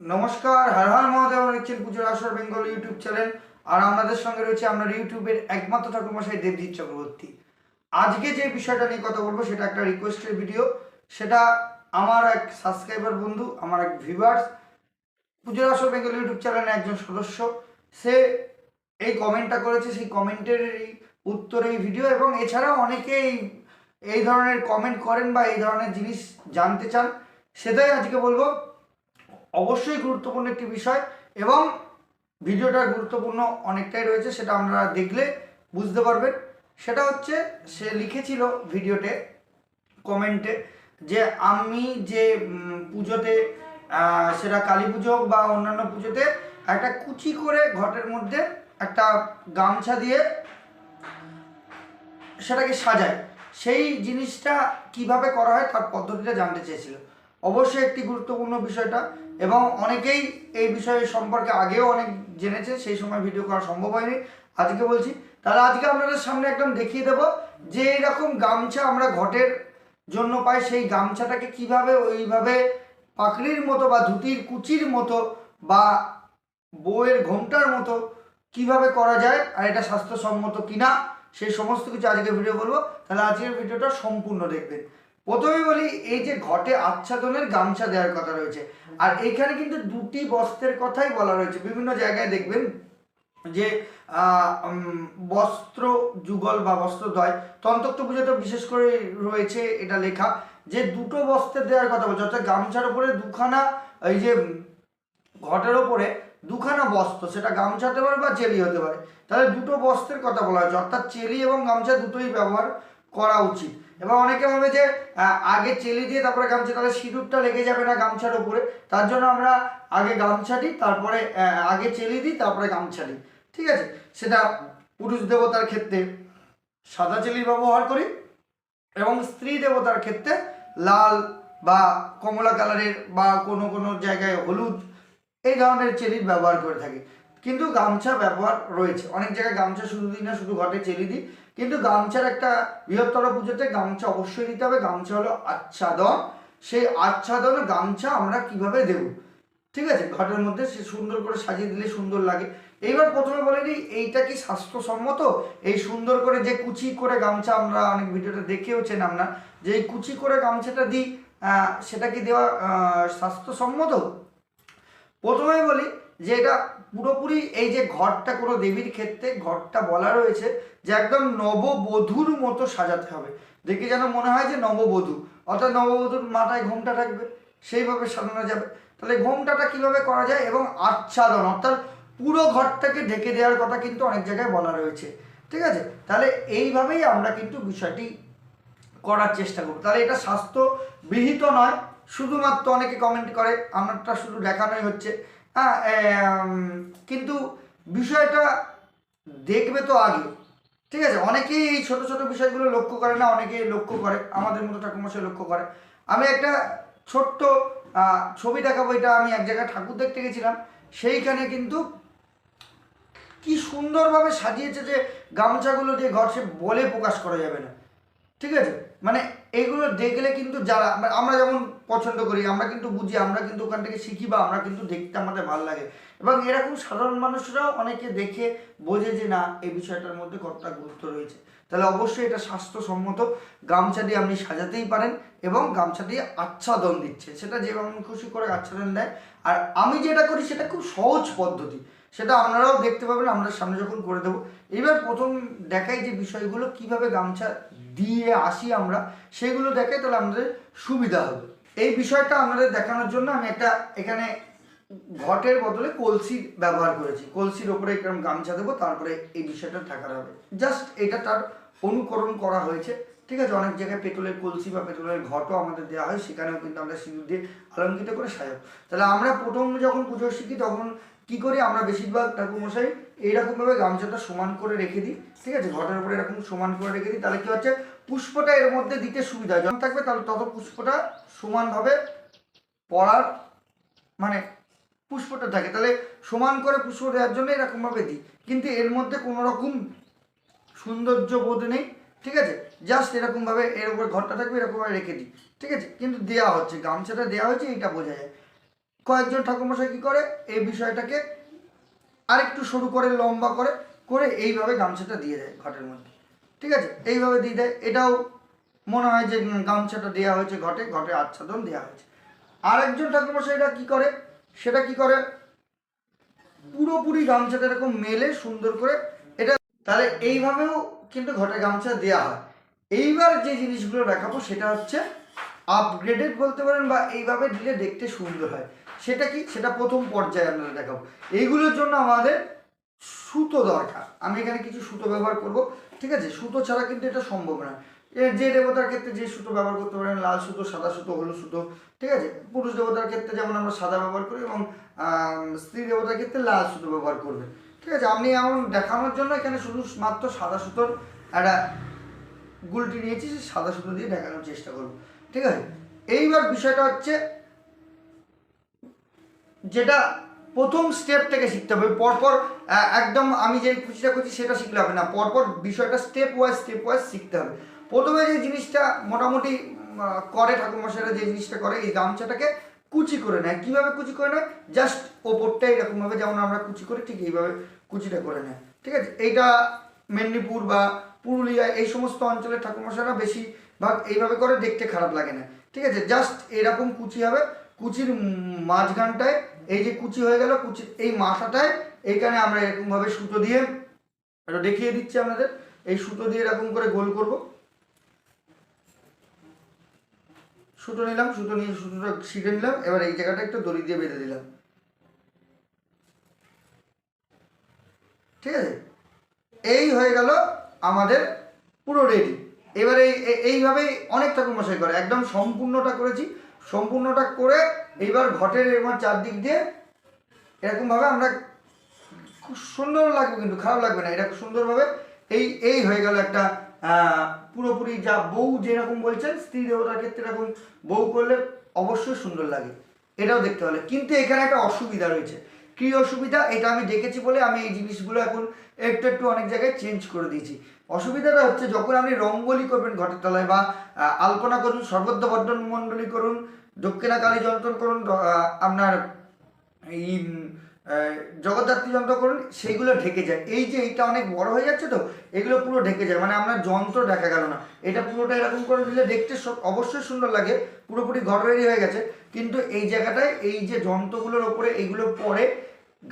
নমস্কার, হর হর মহাদেব দেখছেন পুজোর আসর বেঙ্গল ইউটিউব চ্যানেল। আর আমাদের সঙ্গে রয়েছে আপনার ইউটিউবের একমাত্র ঠাকুরমশাই দেবজিৎ চক্রবর্তী। আজকে যে বিষয়টা নিয়ে কথা বলব, সেটা একটা রিকোয়েস্টের ভিডিও সেটা আমার এক সাবস্ক্রাইবার বন্ধু, আমার এক ভিউয়ার্স পুজোর আসর বেঙ্গল ইউটিউব চ্যানেলের একজন সদস্য। সে এই কমেন্টটা করেছে, সেই কমেন্টের উত্তর এই ভিডিও এবং এছাড়াও অনেকেই এই ধরনের কমেন্ট করেন বা এই ধরনের জিনিস জানতে চান। সেটাই আজকে বলব। অবশ্যই গুরুত্বপূর্ণ একটি বিষয় এবং ভিডিওটা গুরুত্বপূর্ণ অনেকটাই রয়েছে, সেটা আপনারা দেখলে বুঝতে পারবেন। সেটা হচ্ছে, সে লিখেছিল ভিডিওতে, কমেন্টে, যে আমি যে পুজোতে সেটা কালী পুজো বা অন্যান্য পুজোতে একটা কুচি করে ঘটের মধ্যে একটা গামছা দিয়ে সেটাকে সাজায়। সেই জিনিসটা কীভাবে করা হয় তার পদ্ধতিটা জানতে চেয়েছিল। অবশ্যই একটি গুরুত্বপূর্ণ বিষয়টা এবং অনেকেই এই বিষয়ে সম্পর্কে আগেও অনেক জেনেছে সেই সময় ভিডিও করা সম্ভব হয়নি, আজকে বলছি। তাহলে আজকে আপনাদের সামনে একদম দেখিয়ে দেব যে এরকম গামছা আমরা ঘটের জন্য পাই, সেই গামছাটাকে কীভাবে ওইভাবে পাকড়ির মতো বা ধুতির কুচির মতো বা বউয়ের ঘোমটার মতো কীভাবে করা যায় আর এটা স্বাস্থ্যসম্মত কিনা সেই সমস্ত কিছু আজকে ভিডিও বলব। তাহলে আজকের ভিডিওটা সম্পূর্ণ দেখবেন। প্রথমে বলি, এই যে ঘটে আচ্ছাদনের গামছা দেওয়ার কথা রয়েছে। আর এইখানে কিন্তু দুটি বস্ত্রের কথাই বলা রয়েছে। বিভিন্ন জায়গায় দেখবেন যে বস্ত্র যুগল বা বস্ত্রদ্বয় তন্ত্রক্ত পুজোতে বিশেষ করে রয়েছে এটা লেখা। যে দুটো বস্ত্রের দেওয়ার কথা বলছে, অর্থাৎ গামছার উপরে দুখানা, এই যে ঘটের ওপরে দুখানা বস্ত্র, সেটা গামছা হতে পারে বা চেলি হতে পারে। তাহলে দুটো বস্ত্রের কথা বলা হয়েছে, অর্থাৎ চেলি এবং গামছা দুটোই ব্যবহার করা উচিত। এবং অনেকে ভাবে যে আগে চেলি দিয়ে তারপরে গামছা, তাহলে সিঁদুরটা লেগে যাবে না গামছার উপরে। তার জন্য আমরা আগে গামছা দিই, তারপরে আগে চেলি দিই, তারপরে গামছা দিই। ঠিক আছে? সেটা পুরুষ দেবতার ক্ষেত্রে সাদা চেলি ব্যবহার করি এবং স্ত্রী দেবতার ক্ষেত্রে লাল বা কমলা কালারের বা কোনো কোনো জায়গায় হলুদ এই ধরনের চেলির ব্যবহার করে থাকি। কিন্তু গামছা ব্যবহার রয়েছে। অনেক জায়গায় গামছা শুধু দিই না, শুধু ঘটে চেলি দিই। কিন্তু গামছার একটা বৃহত্তর পুজোতে গামছা অবশ্যই নিতে হবে। গামছা হলো আচ্ছাদন। সেই আচ্ছাদন গামছা আমরা কীভাবে দেব? ঠিক আছে? ঘটের মধ্যে সে সুন্দর করে সাজিয়ে দিলে সুন্দর লাগে। এইবার প্রথমে বলে দিই, এইটা কি স্বাস্থ্যসম্মত? এই সুন্দর করে যে কুচি করে গামছা আমরা অনেক ভিডিওতে দেখেওছেন আপনার যে এই কুচি করে গামছাটা দিই সেটা কি দেওয়া স্বাস্থ্যসম্মত? প্রথমেই বলি যে এটা পুরোপুরি এই যে ঘরটা কোনো দেবীর ক্ষেত্রে ঘরটা বলা রয়েছে যে একদম নববধূর মতো সাজাতে হবে। দেখে যেন মনে হয় যে নববধূ। অর্থাৎ নববধূর মাথায় ঘোমটা থাকবে, সেইভাবে সাজানো যাবে। তাহলে ঘোমটাটা কীভাবে করা যায় এবং আচ্ছাদন, অর্থাৎ পুরো ঘরটাকে ঢেকে দেওয়ার কথা কিন্তু অনেক জায়গায় বলা রয়েছে। ঠিক আছে? তাহলে এইভাবেই আমরা কিন্তু বিষয়টি করার চেষ্টা করব। তাহলে এটা স্বাস্থ্য বিহিত নয়, শুধুমাত্র অনেকে কমেন্ট করে, আমারটা শুধু দেখানোই হচ্ছে। হ্যাঁ কিন্তু বিষয়টা দেখবে তো আগে। ঠিক আছে? অনেকেই এই ছোটো ছোটো বিষয়গুলো লক্ষ্য করে না, অনেকেই লক্ষ্য করে। আমাদের মতো ঠাকুরমশাই লক্ষ্য করে। আমি একটা ছোট্ট ছবি দেখাবো, এটা আমি এক জায়গায় ঠাকুর দেখতে গেছিলাম। সেইখানে কিন্তু কি সুন্দরভাবে সাজিয়েছে যে গামছাগুলো দিয়ে ঘর সে বলে প্রকাশ করা যাবে না। ঠিক আছে? মানে এগুলো দেখলে কিন্তু যারা, আমরা- যেমন পছন্দ করি, আমরা কিন্তু বুঝি, আমরা কিন্তু ওখান থেকে শিখি বা আমরা কিন্তু দেখতে আমাদের ভালো লাগে। এবং এরকম সাধারণ মানুষরাও অনেকে দেখে বোঝে যে না, এই বিষয়টার মধ্যে কতটা গুরুত্ব রয়েছে। তাহলে অবশ্যই এটা স্বাস্থ্যসম্মত গামছা দিয়ে আপনি সাজাতেই পারেন এবং গামছা দিয়ে আচ্ছাদন দিচ্ছে। সেটা যেভাবে খুশি করে আচ্ছাদন দেয়। আর আমি যেটা করি সেটা খুব সহজ পদ্ধতি। সেটা আপনারাও দেখতে পাবেন, আমরা সামনে যখন করে দেবো। এবার প্রথম দেখাই যে বিষয়গুলো, কীভাবে গামছা দিয়ে আসি আমরা, সেগুলো দেখাই তাহলে আমাদের সুবিধা হবে। এই বিষয়টা আমাদের দেখানোর জন্য আমি একটা এখানে ঘটের বদলে কলসি ব্যবহার করেছি। কলসির ওপরে এরকম গামছা দেবো, তারপরে এই বিষয়টা ঢাকা হবে। জাস্ট এটা তার অনুকরণ করা হয়েছে। ঠিক আছে, অনেক জায়গায় পেট্রোলের কলসি বা পেট্রোলের ঘটও আমাদের দেওয়া হয়, সেখানেও কিন্তু আমরা সিঁদুর দিয়ে আলঙ্কিত করে সাজাবো। তাহলে আমরা প্রথম যখন পুজো শিখি, তখন কি করি আমরা বেশিরভাগ ঠাকুরমশাই এইরকমভাবে গামছাটা সমান করে রেখে দিই, ঠিক আছে? ঘটের উপরে এরকম সমান করে রেখে দিই, তাহলে কি হচ্ছে? পুষ্পটা এর মধ্যে দিতে সুবিধা। যখন থাকবে তাহলে তত পুষ্পটা সমানভাবে পড়ার মানে পুষ্পটা থাকে। তাহলে সমান করে পুষ্প দেওয়ার জন্য এরকমভাবে দিই। কিন্তু এর মধ্যে কোনো রকম সৌন্দর্য বোধ নেই, ঠিক আছে? জাস্ট এরকমভাবে এর উপরে ঘরটা থাকবে, এরকমভাবে রেখে দিই, ঠিক আছে? কিন্তু দেওয়া হচ্ছে, গামছাটা দেওয়া হচ্ছে এটা বোঝা যায়। কয়েকজন ঠাকুরমশাই কী করে? এই বিষয়টাকে আরেকটু সরু করে, লম্বা করে করে এইভাবে গামছাটা দিয়ে দেয় ঘটের মধ্যে। ঠিক আছে? এইভাবে দিয়ে দেয়। এটাও মনে হয় যে গামছাটা দেওয়া হয়েছে ঘটে ঘটে আচ্ছাদন দেওয়া হয়েছে। আরেকজন ঠাকুরমশাইরা কি করে? সেটা কি করে? পুরোপুরি গামছাটা এরকম মেলে, সুন্দর করে। এটা তাহলে এইভাবেও কিন্তু ঘটে গামছা দেওয়া হয়। এইবার যে জিনিসগুলো দেখাবো সেটা হচ্ছে আপগ্রেডেড বলতে পারেন বা এইভাবে দিলে দেখতে সুন্দর হয়। সেটা কি? সেটা প্রথম পর্যায়ে আপনারা দেখাবো। এইগুলোর জন্য আমাদের সুতো দরকার। আমি এখানে কিছু সুতো ব্যবহার করব, ঠিক আছে? সুতো ছাড়া কিন্তু এটা সম্ভব না। যে দেবতার ক্ষেত্রে যে সুতো ব্যবহার করতে পারেন, লাল সুতো, সাদা সুতো, হলুদ সুতো, ঠিক আছে? পুরুষ দেবতার ক্ষেত্রে যেমন আমরা সাদা ব্যবহার করি এবং স্ত্রী দেবতার ক্ষেত্রে লাল সুতো ব্যবহার করবে। ঠিক আছে? আমি এমন দেখানোর জন্য এখানে শুধু মাত্র সাদা সুতোর একটা গুলটি নিয়েছি সাদা সুতো দিয়ে দেখানোর চেষ্টা করব। ঠিক আছে? এইবার বিষয়টা হচ্ছে যেটা প্রথম স্টেপ থেকে শিখতে হবে। পরপর একদম আমি যে কুচিটা করছি সেটা শিখলে হবে না। পরপর বিষয়টা স্টেপ ওয়াইজ স্টেপ ওয়াইজ শিখতে হবে। প্রথমে যে জিনিসটা মোটামুটি করে ঠাকুরমশাইরা যে জিনিসটা করে, এই গামছাটাকে কুচি করে নেয়। কীভাবে কুচি করে নেয়? জাস্ট ওপরটা এরকমভাবে যেমন আমরা কুচি করি, ঠিক এইভাবে কুচিটা করে নেয়। ঠিক আছে? এইটা মেদিনীপুর বা পুরুলিয়া, এই সমস্ত অঞ্চলের ঠাকুরমশাইরা বেশিরভাগ এইভাবে করে, দেখতে খারাপ লাগে না। ঠিক আছে? জাস্ট এরকম কুচি হবে। কুচির মাঝখানটায়, এই যে কুচি হয়ে গেল, কুচি, এই মাথাটায়, এইখানে আমরা এরকমভাবে সুতো দিয়ে, এটা দেখিয়ে দিচ্ছি আপনাদের, এই সুতো দিয়ে এরকম করে গোল করব। সুতো নিলাম, সুতো নিয়ে সুতোটা ছিঁড়ে নিলাম, এবার এই জায়গাটা একটু দড়ি দিয়ে বেঁধে দিলাম। ঠিক আছে? এই হয়ে গেল আমাদের পুরো রেডি এবারে এই- এই- এইভাবেই অনেক ঠাকুর মশাই করে, একদম সম্পূর্ণটা করেছি। সম্পূর্ণটা করে এইবার ঘটের এবার চারদিক দিয়ে এরকমভাবে আমরা খুব সুন্দর লাগবে কিন্তু, খারাপ লাগবে না। এটা খুব সুন্দরভাবে এই এই হয়ে গেল একটা পুরোপুরি যা বউ যেরকম বলছেন, স্ত্রী দেবতার ক্ষেত্রে এরকম বউ করলে অবশ্যই সুন্দর লাগে। এটাও দেখতে হবে কিন্তু এখানে একটা অসুবিধা রয়েছে। কী অসুবিধা, এটা আমি দেখেছি বলে আমি এই জিনিসগুলো এখন একটু একটু অনেক জায়গায় চেঞ্জ করে দিয়েছি। অসুবিধাটা হচ্ছে যখন আপনি রঙ্গোলি করবেন ঘটের তলায় বা আলপনা করুন সর্বদ্র বর্ধন মণ্ডলী করুন দক্ষিণা কালী যন্ত্রণ করুন আপনার এই জগদ্ধাত্রী যন্ত্র করুন, সেইগুলো ঢেকে যায়। এই যে এইটা অনেক বড় হয়ে যাচ্ছে তো, এগুলো পুরো ঢেকে যায়। মানে আপনার যন্ত্র দেখা গেল না। এটা পুরোটা এরকম করে দিলে দেখতে অবশ্যই সুন্দর লাগে। পুরোপুরি ঘর রেডি হয়ে গেছে। কিন্তু এই জায়গাটায় এই যে যন্ত্রগুলোর ওপরে এইগুলো পরে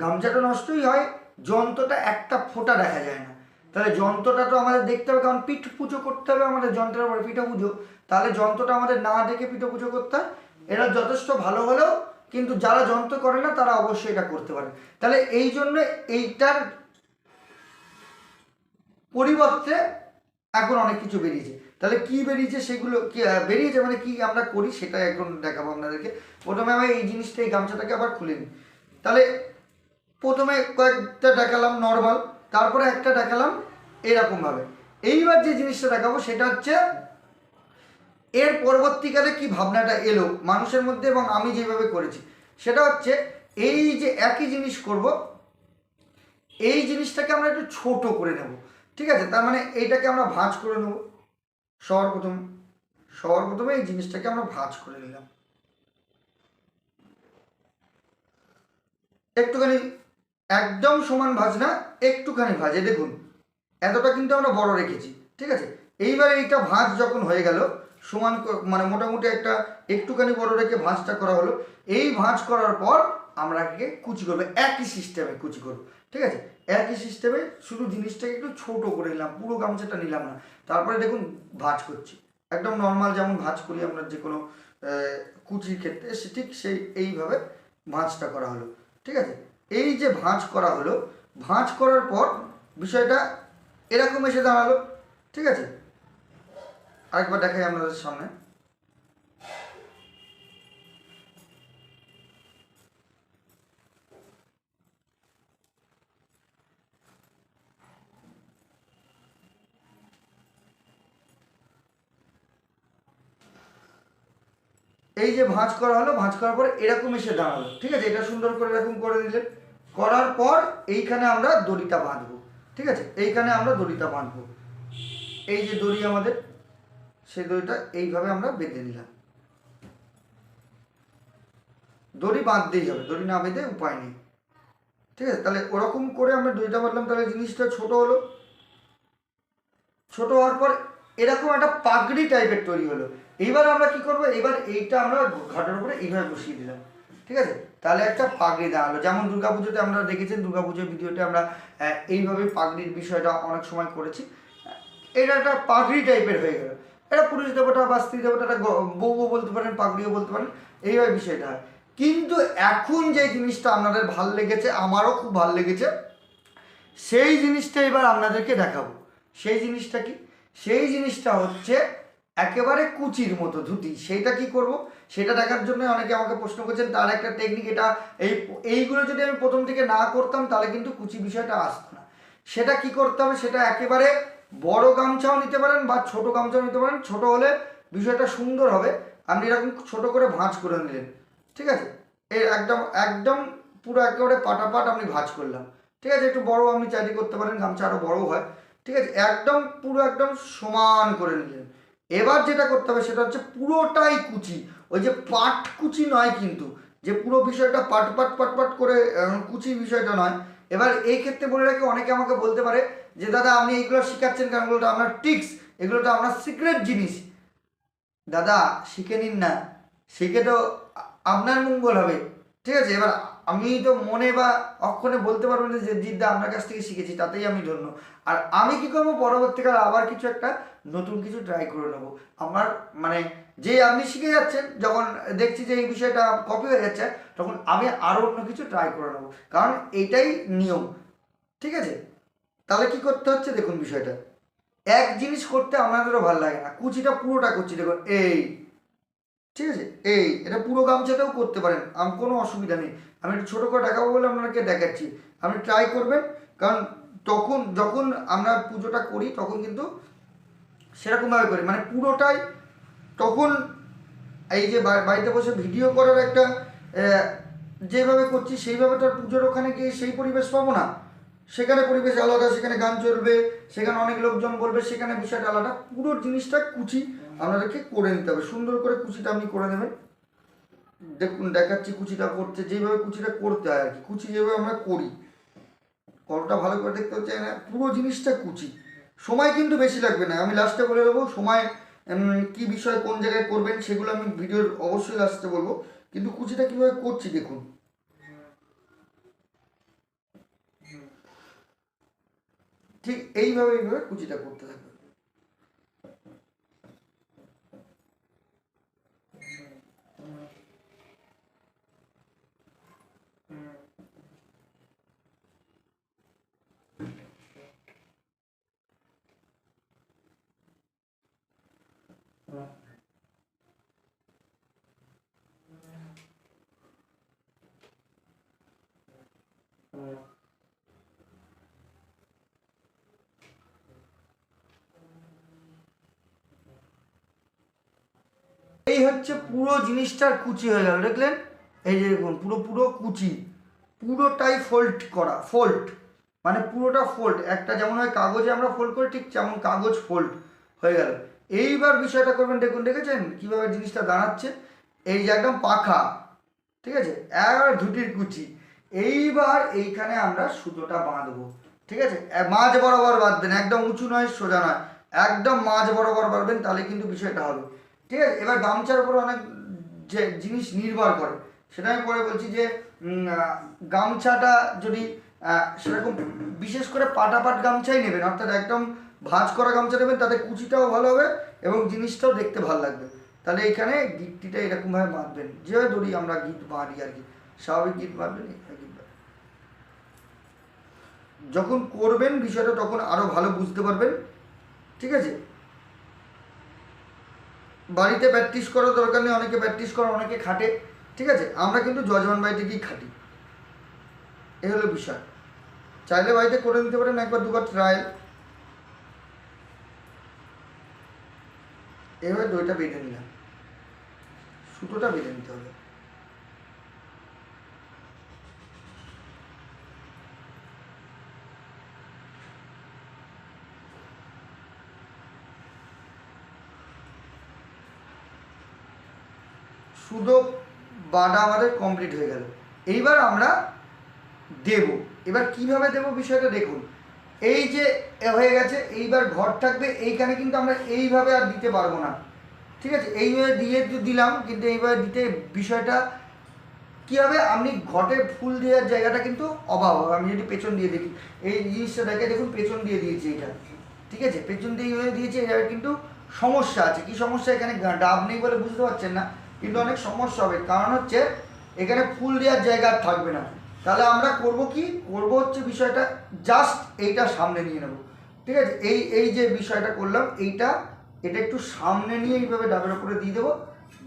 গামছাটা নষ্টই হয়, যন্ত্রটা একটা ফোঁটা দেখা যায় না। তাহলে যন্ত্রটা তো আমাদের দেখতে হবে, কারণ পিঠ পুজো করতে হবে আমাদের যন্ত্রের উপরে, পিঠা পুজো। তাহলে যন্ত্রটা আমাদের না দেখে পিঠা পুজো করতে হয়। এরা যথেষ্ট ভালো হলেও কিন্তু যারা যন্ত্র করে না, তারা অবশ্যই এটা করতে পারে। তাহলে এই জন্য এইটার পরিবর্তে এখন অনেক কিছু বেরিয়েছে। তাহলে কি বেরিয়েছে সেগুলো কি বেরিয়েছে মানে কি আমরা করি সেটা এখন দেখাবো আপনাদেরকে। প্রথমে আমি এই জিনিসটা, এই গামছাটাকে আবার খুলে নিই। তাহলে প্রথমে কয়েকটা দেখালাম নর্মাল তারপরে একটা দেখালাম এরকমভাবে। এইবার যে জিনিসটা দেখাবো সেটা হচ্ছে, এর পরবর্তীকালে কি ভাবনাটা এলো মানুষের মধ্যে এবং আমি যেভাবে করেছি, সেটা হচ্ছে এই যে একই জিনিস করব, এই জিনিসটাকে আমরা একটু ছোট করে নেব। ঠিক আছে? তার মানে এইটাকে আমরা ভাঁজ করে নেব। সবার প্রথম সবার প্রথমে এই জিনিসটাকে আমরা ভাঁজ করে নিলাম। একটুখানি একদম সমান ভাজ না, একটুখানি ভাজে। দেখুন, এতটা কিন্তু আমরা বড় রেখেছি, ঠিক আছে? এইবার এইটা ভাঁজ যখন হয়ে গেল, সমান মানে মোটামুটি একটা একটুখানি বড় রেখে ভাঁজটা করা হলো। এই ভাঁজ করার পর আমরা একে কুচি করব, একই সিস্টেমে কুচি করব, ঠিক আছে? একই সিস্টেমে শুধু জিনিসটাকে একটু ছোট করে নিলাম, পুরো গামছাটা নিলাম না। তারপরে দেখুন, ভাঁজ করছি। একদম নর্মাল যেমন ভাঁজ করি আমরা যে কোনো কুচির ক্ষেত্রে, সে ঠিক সেই, এইভাবে ভাঁজটা করা হলো। ঠিক আছে? এই যে ভাঁজ করা হলো, ভাঁজ করার পর বিষয়টা এরকম এসে দাঁড়াল। ঠিক আছে? আরেকবার দেখাই আপনাদের সামনে। এই যে ভাঁজ করা হলো, ভাঁজ করার পর এরকম এসে দাঁড়াল। ঠিক আছে? এটা সুন্দর করে এরকম করে দিলেন। করার পর এইখানে আমরা দড়িটা বাঁধবো। ঠিক আছে? এইখানে আমরা দড়িটা বাঁধবো। এই যে দড়ি আমাদের সেই দড়িটা এইভাবে আমরা বেঁধে নিলাম। দড়ি বাঁধতেই হবে। দড়ি না বেঁধে উপায় নেই। ঠিক আছে? তাহলে ওরকম করে আমরা দড়িটা বাঁধলাম। তাহলে জিনিসটা ছোট হলো। ছোট হওয়ার পর এরকম একটা পাগড়ি টাইপের তৈরি হলো। এইবার আমরা কি করব? এবার এইটা আমরা ঘাটের উপরে এইভাবে বসিয়ে দিলাম। ঠিক আছে? তাহলে একটা পাগড়ি দাঁড়াল। যেমন দুর্গাপুজোতে আমরা দেখেছেন, দুর্গাপুজোর ভিডিওতে আমরা এইভাবে পাগড়ির বিষয়টা অনেক সময় করেছি। এটা একটা পাগড়ি টাইপের হয়ে গেল। এটা পুরুষ দেবতা বা স্ত্রী দেবতাটা বউও বলতে পারেন, পাগড়িও বলতে পারেন, এইভাবে বিষয়টা হয়। কিন্তু এখন যে জিনিসটা আপনাদের ভালো লেগেছে, আমারও খুব ভালো লেগেছে, সেই জিনিসটা এবার আপনাদেরকে দেখাবো। সেই জিনিসটা কি? সেই জিনিসটা হচ্ছে একেবারে কুচির মতো ধুতি। সেইটা কি করব? সেটা দেখার জন্য অনেকে আমাকে প্রশ্ন করছেন, তার একটা টেকনিক এটা এই, এইগুলো যদি আমি প্রথম থেকে না করতাম, তাহলে কিন্তু কুচি বিষয়টা আসতো না। সেটা কি করতে হবে? সেটা একেবারে বড় গামছাও নিতে পারেন বা ছোট গামছাও নিতে পারেন। ছোট হলে বিষয়টা সুন্দর হবে। আপনি এরকম ছোট করে ভাঁজ করে নিলেন। ঠিক আছে? এই একদম একদম পুরো একেবারে পাটাপাট আপনি ভাঁজ করলাম। ঠিক আছে? একটু বড় আপনি চাইলে করতে পারেন, গামছা আরও বড় হয়। ঠিক আছে? একদম, পুরো একদম সমান করে নিলেন। এবার যেটা করতে হবে সেটা হচ্ছে পুরোটাই কুচি। ওই যে পাট কুচি নয় কিন্তু, যে পুরো বিষয়টা পাট পাট পাট পাট করে কুচি বিষয়টা নয়। এবার এই ক্ষেত্রে বলে রাখি, অনেকে আমাকে বলতে পারে যে, দাদা, আপনি এইগুলো শেখাচ্ছেন কারণ এগুলো তো আপনার টিক্স এগুলোটা আপনার সিক্রেট জিনিস। দাদা, শিখে নিন না। শিখে তো আপনার মঙ্গল হবে। ঠিক আছে, এবার আমি তো মনে বা অক্ষণে বলতে পারব না যে জিদ্দা আপনার কাছ থেকে শিখেছি, তাতেই আমি ধন্য। আর আমি কি করব? পরবর্তীকালে আবার কিছু একটা নতুন কিছু ট্রাই করে নেব। আমার মানে যে আপনি শিখে যাচ্ছেন, যখন দেখছি যে এই বিষয়টা কপি হয়ে যাচ্ছে, তখন আমি আরও অন্য কিছু ট্রাই করে নেব। কারণ এইটাই নিয়ম। ঠিক আছে? তাহলে কি করতে হচ্ছে দেখুন বিষয়টা। এক জিনিস করতে আপনাদেরও ভালো লাগে না। কুচিটা পুরোটা করছি, দেখুন, এই। ঠিক আছে? এই। এটা পুরো গামছাটাও করতে পারেন। আম কোনো অসুবিধা নেই। আমি একটু ছোটো করে দেখাবো বলে আপনাকে দেখাচ্ছি। আপনি ট্রাই করবেন, কারণ তখন, যখন আমরা পুজোটা করি, তখন কিন্তু সেরকমভাবে করি। মানে পুরোটাই তখন এই যে বাড়িতে বসে ভিডিও করার একটা যেভাবে করছি, সেইভাবে তো আর পুজোর ওখানে গিয়ে সেই পরিবেশ পাবো না। সেখানে পরিবেশ আলাদা, সেখানে গান চলবে, সেখানে অনেক লোকজন বলবে, সেখানে বিষয়টা আলাদা। পুরো জিনিসটা কুচি আপনাদেরকে করে নিতে হবে। সুন্দর করে কুচিটা আপনি করে নেবেন। দেখুন, দেখাচ্ছি কুচিটা করতে যেভাবে কুচিটা করতে হয় আর কি। কুচি যেভাবে আমরা করি কতটা ভালো করে দেখতে হচ্ছে না পুরো জিনিসটা কুচি। সময় কিন্তু বেশি লাগবে না। আমি লাস্টে বলে দেবো, সময় কি বিষয় কোন জায়গায় করবেন সেগুলো আমি ভিডিওর অবশ্যই লাস্টে বলব। কিন্তু কুচিটা কীভাবে করছি দেখুন। ঠিক এইভাবে এইভাবে কুচিটা করতে থাকবে। এই হচ্ছে পুরো জিনিসটার কুচি হয়ে গেল, দেখলেন? এই যে দেখুন, পুরো পুরো কুচি, পুরোটাই ফোল্ড করা ফোল্ড মানে পুরোটা ফোল্ড একটা যেমন হয় কাগজে আমরা ফোল্ড করি, ঠিক যেমন কাগজ ফোল্ড হয়ে গেল। এইবার বিষয়টা করবেন, দেখুন, দেখেছেন? কীভাবে জিনিসটা দাঁড়াচ্ছে? এই যে একদম পাখা, ঠিক আছে? একবার ধুটির কুচি। এইবার এইখানে আমরা সুতোটা বাঁধবো, ঠিক আছে? মাঝ বরাবর বাঁধবেন, একদম উঁচু নয়, সোজা নয়। একদম মাঝ বরাবর বাঁধবেন, তাহলে কিন্তু বিষয়টা হবে। ঠিক আছে, এবার গামছার উপর অনেক যে জিনিস নির্ভর করে। সেটা আমি পরে বলছি যে গামছাটা যদি সেরকম বিশেষ করে পাটাপাট গামছাই নেবেন, অর্থাৎ একদম ভাঁজ করা গামছা নেবেন, তাতে কুচিটাও ভালো হবে এবং জিনিসটাও দেখতে ভালো লাগবে। তাহলে এখানে গিটটিটা এরকমভাবে বাঁধবেন। যেভাবে দড়ি আমরা গিট বাঁধি আর কি। স্বাভাবিক গিট বাঁধবেন। যখন করবেন বিষয়টা, তখন আরও ভালো বুঝতে পারবেন। ঠিক আছে? বাড়িতে প্র্যাকটিস করার দরকার নেই, অনেকে প্র্যাকটিস করে, অনেকে খাটে, ঠিক আছে? আমরা কিন্তু যজমান বাড়িতে গিয়ে খাটি। এ হলো বিষয়। চাইলে বাড়িতে করে নিতে পারেন, একবার দুবার ট্রায়াল এভাবে দইটা বেঁধে নিলাম। সুতোটা বেঁধে নিতে হবে। সুতো বাটা আমাদের কমপ্লিট হয়ে গেল। এইবার আমরা দেব। এবার কীভাবে দেব বিষয়টা দেখুন। এই যে হয়ে গেছে, এইবার ঘর থাকবে, এইখানে কিন্তু আমরা এইভাবে আর দিতে পারব না। ঠিক আছে? এইভাবে দিয়ে দিলাম, কিন্তু এইভাবে দিতে বিষয়টা কী হবে? আপনি ঘটে ফুল দেওয়ার জায়গাটা কিন্তু অভাব হবে। আমি যদি পেছন দিয়ে দেখি, এই জিনিসটা দেখে দেখুন, পেছন দিয়ে দিয়েছি এটা। ঠিক আছে? পেছন দিয়ে দিয়েছি এর কিন্তু সমস্যা আছে। কি সমস্যা? এখানে ডাব নেই বলে বুঝতে পারছেন না। কিন্তু অনেক সমস্যা হবে। কারণ হচ্ছে এখানে ফুল দেওয়ার জায়গা থাকবে না। তাহলে আমরা করব কি? করব হচ্ছে বিষয়টা জাস্ট এইটা সামনে নিয়ে নেব। ঠিক আছে? এই এই যে বিষয়টা করলাম, এইটা, এটা একটু সামনে নিয়ে এইভাবে ডাবের উপরে দিয়ে দেবো।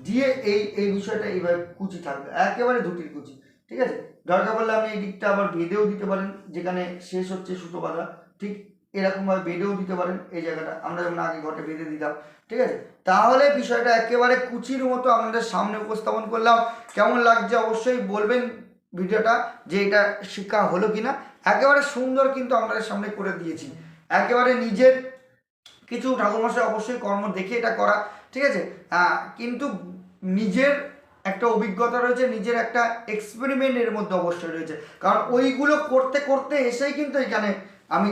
দিয়ে এই এই বিষয়টা এইভাবে কুচি থাকবে। একেবারে দুটির কুচি। ঠিক আছে? দরকার পড়লে আপনি এই দিকটা আবার বেঁধেও দিতে পারেন, যেখানে শেষ হচ্ছে সুতো বাঁধা। ঠিক এরকমভাবে বেঁধেও দিতে পারেন এই জায়গাটা। আমরা যেমন আগে ঘটে বেঁধে দিতাম। ঠিক আছে? তাহলে বিষয়টা একেবারে কুচির মতো আপনাদের সামনে উপস্থাপন করলাম। কেমন লাগছে অবশ্যই বলবেন ভিডিওটা যে এটা শিক্ষা হলো কিনা। একেবারে সুন্দর কিন্তু আপনাদের সামনে করে দিয়েছি। একেবারে নিজের কিছু ঠাকুরমশাই অবশ্যই কর্ম দেখে এটা করা, ঠিক আছে? কিন্তু নিজের একটা অভিজ্ঞতা রয়েছে, নিজের একটা এক্সপেরিমেন্টের মধ্যে অবশ্যই রয়েছে। কারণ ওইগুলো করতে করতে এসেই কিন্তু এখানে আমি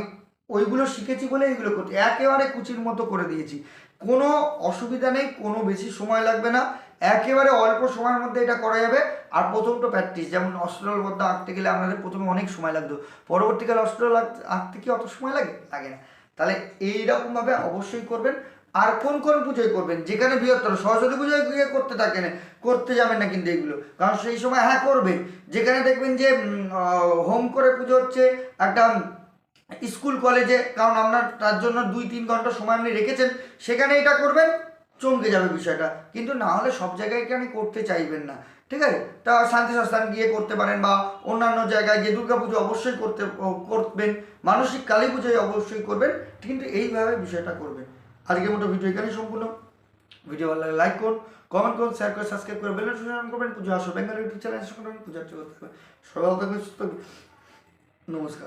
ওইগুলো শিখেছি বলে এইগুলো করছি। একেবারে কুচির মতো করে দিয়েছি। কোনো অসুবিধা নেই, কোনো বেশি সময় লাগবে না। একেবারে অল্প সময়ের মধ্যে এটা করা যাবে। আর প্রথম তো প্র্যাকটিস যেমন অস্ট্রেল মধ্যে আঁকতে গেলে আমাদের প্রথমে অনেক সময় লাগতো। পরবর্তীকালে অস্ট্রেল আঁকতে কি অত সময় লাগে? লাগে না। তাহলে এইরকমভাবে অবশ্যই করবেন। আর কোন কোন পুজোয় করবেন? যেখানে বৃহত্তর, সরস্বতী পুজোয় গিয়ে করতে থাকেন, করতে যাবেন না কিন্তু এগুলো। কারণ সেই সময় হ্যাঁ করবেন। যেখানে দেখবেন যে হোম করে পুজো হচ্ছে একটা স্কুল, কলেজে, কারণ আপনার তার জন্য দুই, তিন ঘণ্টা সময় আপনি রেখেছেন, সেখানে এটা করবেন, চমকে যাবে বিষয়টা। কিন্তু না হলে সব জায়গায় এখানে করতে চাইবেন না, ঠিক আছে? তা শান্তি সংস্থান গিয়ে করতে পারেন বা অন্যান্য জায়গায় গিয়ে দুর্গা পুজো অবশ্যই করতে করবেন, মানসিক কালী পুজোয় অবশ্যই করবেন, কিন্তু এইভাবে বিষয়টা করবেন। আজকের মতো ভিডিও এখানেই সম্পূর্ণ। ভিডিও ভালো লাগলে লাইক করুন কমেন্ট করুন শেয়ার করে সাবস্ক্রাইব করে বেল নোটিফিকেশন করবেন, পুজো আসো বেঙ্গল ইউটিউব চ্যানেল করবেন পূজার জগৎ সবাই নমস্কার।